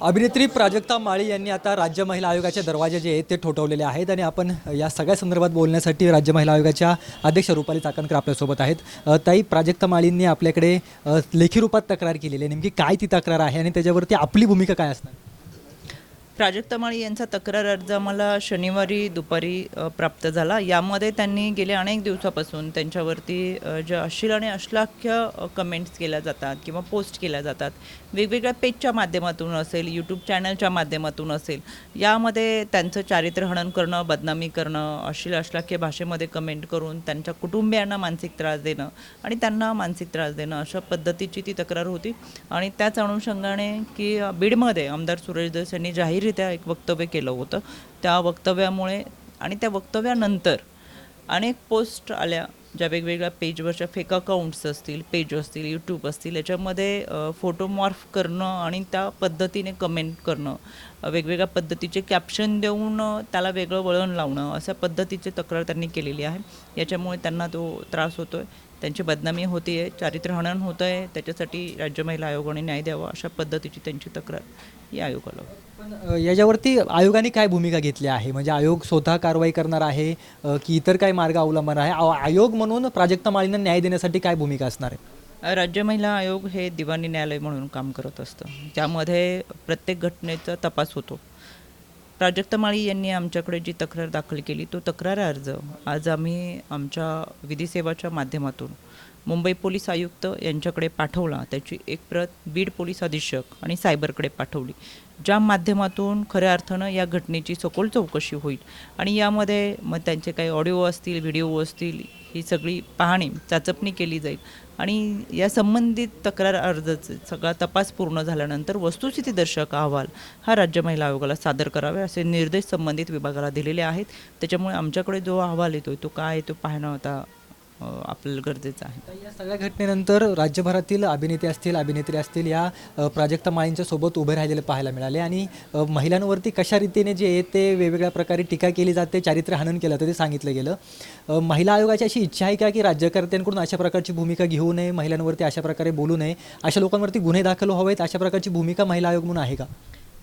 अभिनेत्री प्राजक्ता माळी यांनी आता राज्य महिला आयोगाचे दरवाजे जे आहेत ते ठोठवलेले आहेत आणि आपण या सगळ्या संदर्भात बोलण्यासाठी राज्य महिला आयोगाच्या अध्यक्ष रुपाली चाकणकर आपल्यासोबत आहेत. ताई प्राजक्ता माळींनी आपल्याकडे लेखी रूपात तक्रार केलेली आहे. नेमकी काय ती तक्रार आहे आणि त्याच्यावरती आपली भूमिका काय असणार? प्राजक्त माळी यांचा तक्रार अर्ज आम्हाला शनिवारी दुपारी प्राप्त झाला. यामध्ये त्यांनी गेल्या अनेक दिवसापासून त्यांच्यावरती ज्या अश्लील आणि अश्लाख्य कमेंट्स केल्या जातात किंवा पोस्ट केल्या जातात वेगवेगळ्या पेजच्या माध्यमातून असेल यूट्यूब चॅनलच्या माध्यमातून असेल यामध्ये त्यांचं चारित्र्यहनन करणं बदनामी करणं अश्लील अश्लाख्य भाषेमध्ये कमेंट करून त्यांच्या कुटुंबियांना मानसिक त्रास देणं आणि त्यांना मानसिक त्रास देणं अशा पद्धतीची ती तक्रार होती. आणि त्याच अनुषंगाने की बीडमध्ये आमदार सुरेश दस यांनी जाहीर त्या एक वक्तव्य केलं होतं. त्या वक्तव्यामुळे आणि त्या वक्तव्यानंतर अनेक पोस्ट आल्या ज्या वेगवेगळ्या पेजवरच्या फेक अकाउंट्स असतील पेज असतील यूट्यूब असतील याच्यामध्ये फोटोमॉर्फ करणं आणि त्या पद्धतीने कमेंट करणं वेगवेगळ्या पद्धतीचे कॅप्शन देऊन त्याला वेगळं वळण लावणं अशा पद्धतीची तक्रार त्यांनी केलेली आहे. याच्यामुळे त्यांना तो त्रास होतो आहे त्यांची बदनामी होती आहे चारित्र्यहनन होतं आहे त्याच्यासाठी राज्य महिला आयोगाने न्याय द्यावा अशा पद्धतीची त्यांची तक्रार या आयोगाला. पण याच्यावरती आयोगाने काय भूमिका घेतली आहे? म्हणजे आयोग स्वतः कारवाई करणार आहे अ, की इतर काय मार्ग अवलंबणार आहे? आ- आयोग म्हणून प्राजक्ता माळींना न्याय देण्यासाठी काय भूमिका असणार आहे? राज्य महिला आयोग हे दिवाणी न्यायालय म्हणून काम करत असतं. त्यामध्ये प्रत्येक घटनेचा तपास होतो. प्राजक्ता माळी यांनी आमच्याकडे जी तक्रार दाखल केली तो तक्रार अर्ज आज आम्ही आमच्या विधी सेवाच्या माध्यमातून मुंबई पोलीस आयुक्त यांच्याकडे पाठवला. त्याची एक प्रत बीड पोलीस अधीक्षक आणि सायबरकडे पाठवली. ज्या माध्यमातून खऱ्या अर्थानं या घटनेची सखोल चौकशी होईल आणि यामध्ये मग त्यांचे काही ऑडिओ असतील व्हिडिओ असतील ही सगळी पाहणी चाचपणी केली जाईल. आणि या संबंधित तक्रार अर्जाचे सगळा तपास पूर्ण झाल्यानंतर वस्तुस्थितीदर्शक अहवाल हा राज्य महिला आयोगाला सादर करावे असे निर्देश संबंधित विभागाला दिलेले आहेत. त्याच्यामुळे आमच्याकडे जो अहवाल येतो तो काय तो पाहणं आता आपल्याला गरजेचं आहे. या सगळ्या घटनेनंतर राज्यभरातील अभिनेते असतील अभिनेत्री असतील या प्राजक्ता माळींच्या सोबत उभे राहिलेले पाहायला मिळाले आणि महिलांवरती कशा रीतीने जे आहे ते वेगवेगळ्या प्रकारे टीका केली जाते चारित्र्य हनन केलं जातं ते सांगितलं गेलं. महिला आयोगाची अशी इच्छा आहे का की राज्यकर्त्यांकडून अशा प्रकारची भूमिका घेऊ नये महिलांवरती अशा प्रकारे बोलू नये अशा लोकांवरती गुन्हे दाखल व्हावेत अशा प्रकारची भूमिका महिला आयोग म्हणून आहे का?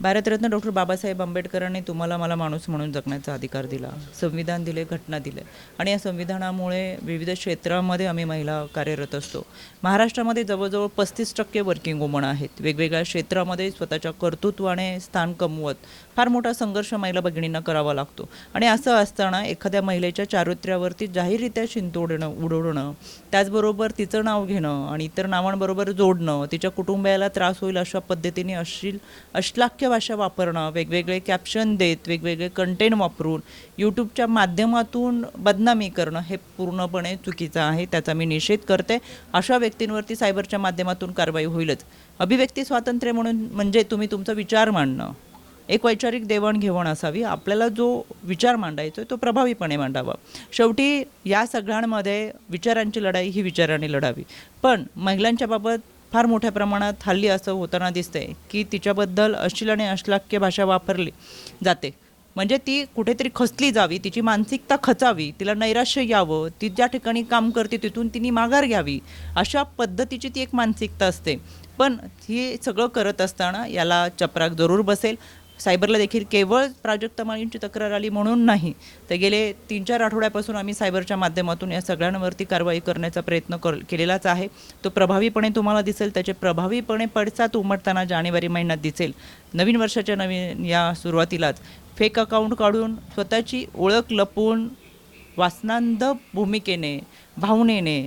भारतरत्न डॉक्टर बाबासाहेब आंबेडकरांनी तुम्हाला मला माणूस म्हणून जगण्याचा अधिकार दिला संविधान दिले घटना दिले आणि या संविधानामुळे विविध क्षेत्रामध्ये आम्ही महिला कार्यरत असतो. महाराष्ट्रामध्ये जवळजवळ पस्तीस टक्के वर्किंग वुमन आहेत. वेगवेगळ्या क्षेत्रामध्ये स्वतःच्या कर्तृत्वाने स्थान कमवत फार मोठा संघर्ष महिला भगिनींना करावा लागतो. आणि असं असताना एखाद्या महिलेच्या चारित्र्यावरती जाहीररित्या शिंतोडणं उडवणं त्याचबरोबर तिचं नाव घेणं आणि इतर नावांबरोबर जोडणं तिच्या कुटुंबियाला त्रास होईल अशा पद्धतीने अश्लील अश्लाख्य भाषा वापरणं वेगवेगळे कॅप्शन देत वेगवेगळे कंटेंट वापरून यूट्यूबच्या माध्यमातून बदनामी करणं हे पूर्णपणे चुकीचं आहे त्याचा मी निषेध करते. अशा व्यक्तींवरती सायबरच्या माध्यमातून कारवाई होईलच. अभिव्यक्ती स्वातंत्र्य म्हणून म्हणजे तुम्ही तुमचा विचार मांडणं. एक वैचारिक देवाणघेवाण असावी. आपल्याला जो विचार मांडायचा आहे तो प्रभावीपणे मांडावा. शेवटी या सगळ्यांमध्ये विचारांची लढाई ही विचाराने लढावी. पण महिलांच्या बाबत फार मोठ्या प्रमाणात हल्ली असं होताना दिसतंय की तिच्याबद्दल अश्लील आणि अश्लाक्य भाषा वापरली जाते. म्हणजे ती कुठेतरी खचली जावी तिची मानसिकता खचावी तिला नैराश्य यावं ती ज्या ठिकाणी काम करते तिथून तिने माघार घ्यावी अशा पद्धतीची ती एक मानसिकता असते. पण हे सगळं करत असताना याला चपराक जरूर बसेल. सायबरला देखील केवळ प्राजक्ता माळींची तक्रार आली म्हणून नाही तर गेले तीन चार आठवड्यापासून आम्ही सायबरच्या माध्यमातून या सगळ्यांवरती कारवाई करण्याचा प्रयत्न कर केलेलाच आहे. तो प्रभावीपणे तुम्हाला दिसेल त्याचे प्रभावीपणे पडसाद उमटताना जानेवारी महिन्यात दिसेल. नवीन वर्षाच्या नवीन या सुरुवातीलाच फेक अकाउंट काढून स्वतःची ओळख लपवून वासनांध भूमिकेने भावनेने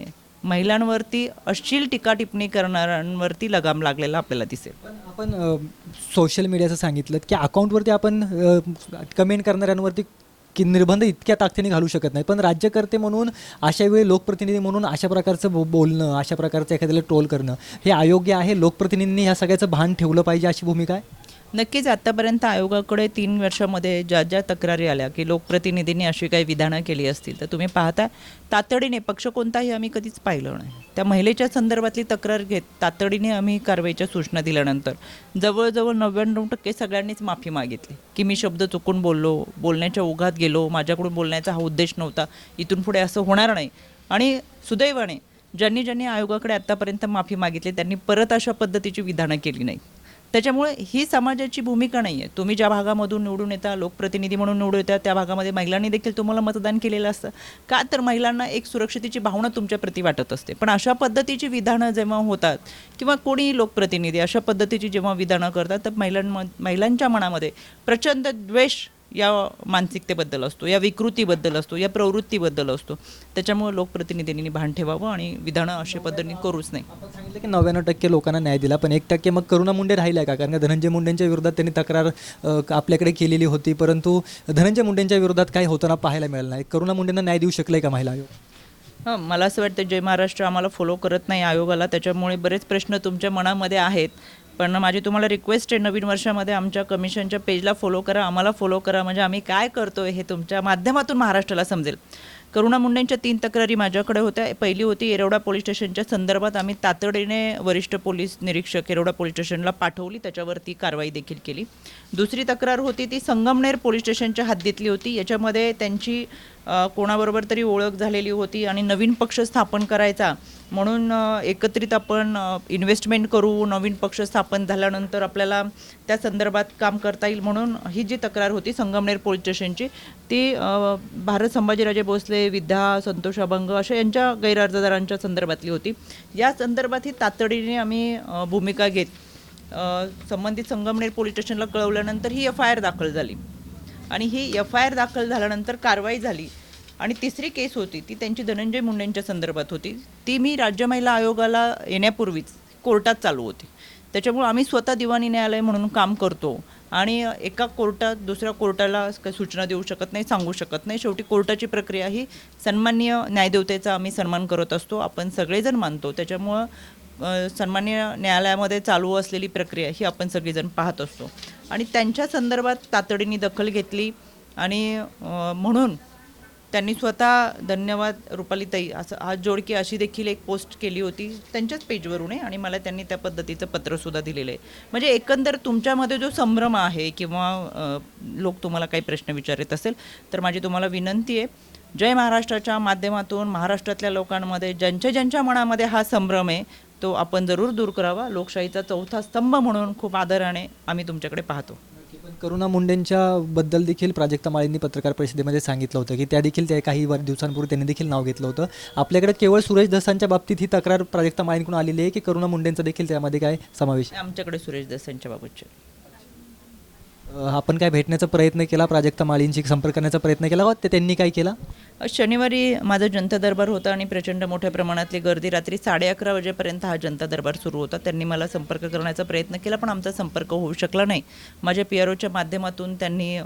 महिलांवरती अश्लील टीका टिप्पणी करणाऱ्यांवरती लगाम लागलेला आपल्याला दिसेल. पण आपण सोशल मीडियाचं सांगितलं की अकाउंटवरती आपण कमेंट करणाऱ्यांवरती की निर्बंध इतक्या ताकदीने घालू शकत नाही. पण राज्यकर्ते म्हणून अशा वेळी लोकप्रतिनिधी म्हणून अशा प्रकारचं बो बोलणं अशा प्रकारचं एखाद्याला ट्रोल करणं हे अयोग्य आहे? लोकप्रतिनिधींनी ह्या सगळ्याचं भान ठेवलं पाहिजे अशी भूमिका आहे? नक्कीच आत्तापर्यंत आयोगाकडे तीन वर्षामध्ये ज्या ज्या तक्रारी आल्या की लोकप्रतिनिधींनी अशी काही विधानं केली असतील तर तुम्ही पाहता तातडीने पक्ष कोणताही आम्ही कधीच पाहिलं नाही. त्या महिलेच्या संदर्भातली तक्रार घेत तातडीने आम्ही कारवाईच्या सूचना दिल्यानंतर जवळजवळ नव्याण्णव टक्के सगळ्यांनीच माफी मागितली. की मी शब्द चुकून बोललो बोलण्याच्या ओघात गेलो माझ्याकडून बोलण्याचा हा उद्देश नव्हता इथून पुढे असं होणार नाही. आणि सुदैवाने ज्यांनी ज्यांनी आयोगाकडे आत्तापर्यंत माफी मागितली त्यांनी परत अशा पद्धतीची विधानं केली नाही त्याच्यामुळे ही समाजाची भूमिका नाही आहे तुम्ही ज्या भागामधून निवडून येता लोकप्रतिनिधी म्हणून निवडून येता त्या भागामध्ये महिलांनी देखील तुम्हाला मतदान केलेलं असतं. का तर महिलांना एक सुरक्षितेची भावना तुमच्या प्रती वाटत असते. पण अशा पद्धतीची विधानं जेव्हा होतात किंवा कोणी लोकप्रतिनिधी अशा पद्धतीची जेव्हा विधानं करतात तर महिलांम महिलांच्या मनामध्ये प्रचंड द्वेष या मानसिकतेबद्दल असतो या विकृतीबद्दल असतो या प्रवृत्तीबद्दल असतो. त्याच्यामुळे लोकप्रतिनिधींनी भान ठेवावं आणि विधानं अशा पद्धतीने करूच नाही. आपण सांगितलं की नव्याण्णव टक्के लोकांना न्याय दिला पण एक टक्के मग करुणा मुंडे राहिल्या का? कारण धनंजय मुंडेंच्या विरोधात त्यांनी तक्रार आपल्याकडे केलेली होती परंतु धनंजय मुंडेंच्या विरोधात काही होताना पाहायला मिळालं नाही. करुणा मुंडेंना न्याय देऊ शकले का महिला आयोग? हां मला असं वाटतं जय महाराष्ट्र आम्हाला फॉलो करत नाही आयोगाला त्याच्यामुळे बरेच प्रश्न तुमच्या मनामध्ये आहेत. पण माझी तुम्हाला रिक्वेस्ट आहे नवीन वर्षामध्ये आमच्या कमिशनच्या पेजला फॉलो करा आम्हाला फॉलो करा. म्हणजे आम्ही काय करतो हे तुमच्या माध्यमातून महाराष्ट्राला समजेल. करुणा मुंडेंच्या तीन तक्रारी माझ्याकडे होत्या. पहिली होती येरवडा पोलीस स्टेशनच्या संदर्भात आम्ही तातडीने वरिष्ठ पोलीस निरीक्षक येरवडा पोलीस स्टेशनला पाठवली. त्याच्यावरती कारवाई देखील केली. दुसरी तक्रार होती ती संगमनेर पोलीस स्टेशनच्या हद्दीतली होती. याच्यामध्ये त्यांची कोणाबरोबर तरी ओळख झालेली होती आणि नवीन पक्ष स्थापन करायचा. म्हणून एकत्रित आपण इन्व्हेस्टमेंट करू नवीन पक्ष स्थापन झाल्यानंतर आपल्याला त्या संदर्भात काम करता येईल म्हणून ही जी तक्रार होती संगमनेर पोलीस स्टेशनची ती भारत संभाजीराजे भोसले विद्या संतोष अभंग अशा यांच्या गैरअर्जदारांच्या संदर्भातली होती. या संदर्भात ही तातडीने आम्ही भूमिका घेत संबंधित संगमनेर पोलीस स्टेशनला कळवल्यानंतर ही एफ आय आर दाखल झाली. आणि ही एफ आय आर दाखल झाल्यानंतर कारवाई झाली. आणि तिसरी केस होती ती त्यांची धनंजय मुंडेंच्या संदर्भात होती. ती मी राज्य महिला आयोगाला येण्यापूर्वीच कोर्टात चालू होती. त्याच्यामुळे आम्ही स्वतः दिवाणी न्यायालय म्हणून काम करतो. आणि एका कोर्टात दुसऱ्या कोर्टाला काही सूचना देऊ शकत नाही सांगू शकत नाही. शेवटी कोर्टाची प्रक्रिया ही सन्मान्य न्यायदेवतेचा आम्ही सन्मान करत असतो. आपण सगळेजण मानतो. त्याच्यामुळं सन्मान्य न्यायालयामध्ये चालू असलेली प्रक्रिया ही आपण सगळेजण पाहत असतो. आणि त्यांच्या संदर्भात तातडीने दखल घेतली आणि म्हणून त्यांनी स्वतः धन्यवाद रुपालीताई असं हात जोडकी अशी देखील एक पोस्ट केली होती त्यांच्याच पेजवरून आहे आणि मला त्यांनी त्या पद्धतीचं पत्रसुद्धा दिलेलं आहे. म्हणजे एकंदर तुमच्यामध्ये जो संभ्रम आहे किंवा लोक तुम्हाला काही प्रश्न विचारत असेल तर माझी तुम्हाला विनंती आहे जय महाराष्ट्राच्या माध्यमातून महाराष्ट्रातल्या लोकांमध्ये ज्यांच्या ज्यांच्या मनामध्ये हा संभ्रम आहे तो आपण जरूर दूर करावा. लोकशाहीचा चौथा स्तंभ म्हणून खूप आदराने आम्ही तुमच्याकडे पाहतो. करुणा मुंडेंच्या बद्दल देखील प्राजक्ता माळींनी पत्रकार परिषदेमध्ये सांगितलं होतं की त्या देखील त्या काही वर दिवसांपूर्वी त्यांनी देखील नाव घेतलं होतं. आपल्याकडे केवळ सुरेश दसांच्या बाबतीत ही तक्रार प्राजक्ता माळींकडून आलेली आहे की करुणा मुंडेंचा देखील त्यामध्ये काय समावेश आहे? आमच्याकडे सुरेश दसांच्या बाबतचे. आपण काय भेटण्याचा प्रयत्न केला? प्राजक्ता माळींशी संपर्क करण्याचा प्रयत्न केला वा ते त्यांनी काय केला? शनिवारी माझा जनता दरबार होता आणि प्रचंड मोठ्या प्रमाणातली गर्दी रात्री साडे अकरा वाजेपर्यंत हा जनता दरबार सुरू होता. त्यांनी मला संपर्क करण्याचा प्रयत्न केला पण आमचा संपर्क होऊ शकला नाही. माझ्या पी आर ओच्या माध्यमातून त्यांनी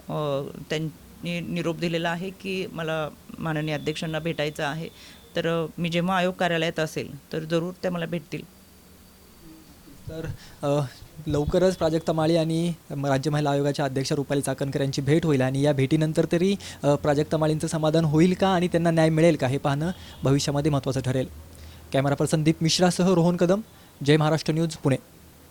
त्यांनी निरोप दिलेला आहे की मला माननीय अध्यक्षांना भेटायचं आहे. तर मी जेव्हा आयोग कार्यालयात असेल तर जरूर त्या मला भेटतील. तर लवकरच प्राजक्ता माळी आणि राज्य महिला आयोगाच्या अध्यक्ष रुपाली चाकणकर यांची भेट होईल आणि या भेटीनंतर तरी प्राजक्ता माळींचं समाधान होईल का आणि त्यांना न्याय मिळेल का हे पाहणं भविष्यामध्ये महत्त्वाचं ठरेल. कॅमेरा पर्सन दीप मिश्रासह रोहन कदम जय महाराष्ट्र न्यूज पुणे.